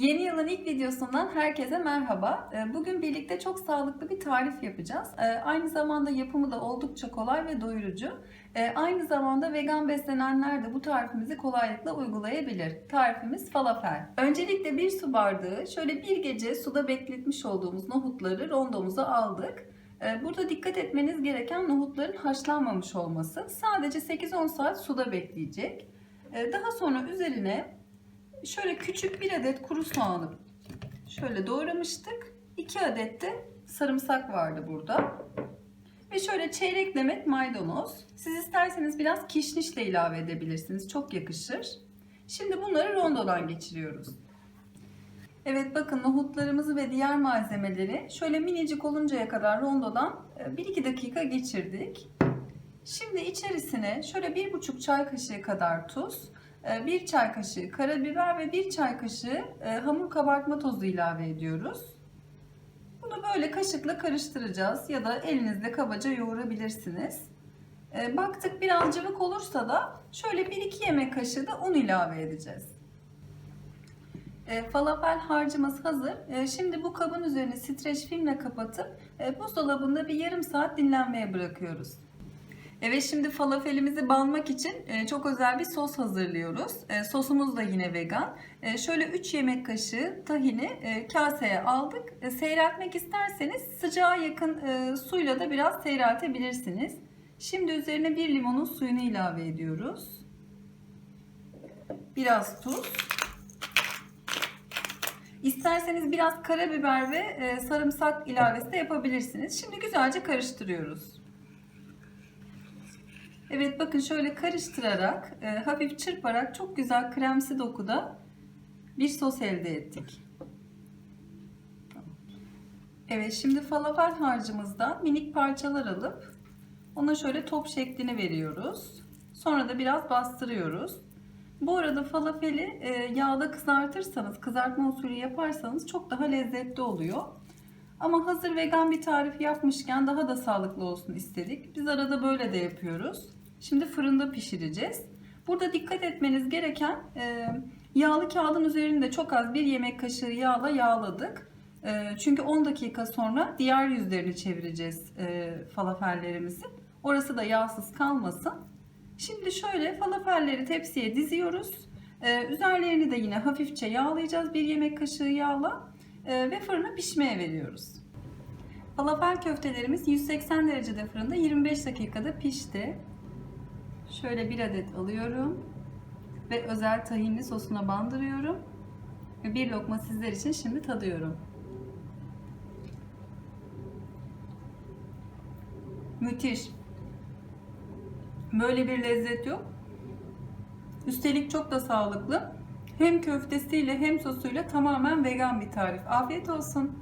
Yeni yılın ilk videosundan herkese merhaba. Ee, Bugün birlikte çok sağlıklı bir tarif yapacağız. Ee, Aynı zamanda yapımı da oldukça kolay ve doyurucu. Ee, Aynı zamanda vegan beslenenler de bu tarifimizi kolaylıkla uygulayabilir. Tarifimiz falafel. Öncelikle bir su bardağı şöyle bir gece suda bekletmiş olduğumuz nohutları rondomuza aldık. Burada dikkat etmeniz gereken nohutların haşlanmamış olması. Sadece 8-10 saat suda bekleyecek. Daha sonra üzerine şöyle küçük bir adet kuru soğanı şöyle doğramıştık. 2 adet de sarımsak vardı burada. Ve şöyle çeyrek demet maydanoz. Siz isterseniz biraz kişniş de ilave edebilirsiniz. Çok yakışır. Şimdi bunları rondodan geçiriyoruz. Evet bakın nohutlarımızı ve diğer malzemeleri şöyle minicik oluncaya kadar rondodan 1-2 dakika geçirdik. Şimdi içerisine şöyle 1,5 çay kaşığı kadar tuz, 1 çay kaşığı karabiber ve 1 çay kaşığı e, hamur kabartma tozu ilave ediyoruz. Bunu böyle kaşıkla karıştıracağız ya da elinizle kabaca yoğurabilirsiniz. E, Baktık biraz cıvık olursa da şöyle 1-2 yemek kaşığı da un ilave edeceğiz. E, falafel harcımız hazır. Şimdi bu kabın üzerine streç filmle kapatıp e, buzdolabında bir yarım saat dinlenmeye bırakıyoruz. Evet şimdi falafelimizi banmak için e, çok özel bir sos hazırlıyoruz. E, Sosumuz da yine vegan. E, Şöyle 3 yemek kaşığı tahini kaseye aldık. Seyreltmek isterseniz sıcağa yakın suyla da biraz seyreltebilirsiniz. Şimdi üzerine bir limonun suyunu ilave ediyoruz. Biraz tuz. İsterseniz biraz karabiber ve sarımsak ilavesi de yapabilirsiniz. Şimdi güzelce karıştırıyoruz. Evet bakın şöyle karıştırarak, e, hafif çırparak çok güzel kremsi dokuda bir sos elde ettik. Evet şimdi falafel harcımızdan minik parçalar alıp ona şöyle top şeklini veriyoruz. Sonra da biraz bastırıyoruz. Bu arada falafeli e, yağda kızartırsanız, kızartma usulü yaparsanız çok daha lezzetli oluyor. Ama hazır vegan bir tarif yapmışken daha da sağlıklı olsun istedik. Biz arada böyle de yapıyoruz. Şimdi fırında pişireceğiz. Burada dikkat etmeniz gereken e, yağlı kağıdın üzerinde çok az bir yemek kaşığı yağla yağladık. E, çünkü 10 dakika sonra diğer yüzlerini çevireceğiz e, falafellerimizin. Orası da yağsız kalmasın. Şimdi şöyle falafelleri tepsiye diziyoruz. E, üzerlerini de yine hafifçe yağlayacağız bir yemek kaşığı yağla e, ve fırına pişmeye veriyoruz. Falafel köftelerimiz 180 derecede fırında 25 dakikada pişti. Şöyle bir adet alıyorum ve özel tahinli sosuna bandırıyorum. Ve bir lokma sizler için şimdi tadıyorum. Müthiş. Böyle bir lezzet yok. Üstelik çok da sağlıklı. Hem köftesiyle hem sosuyla tamamen vegan bir tarif. Afiyet olsun.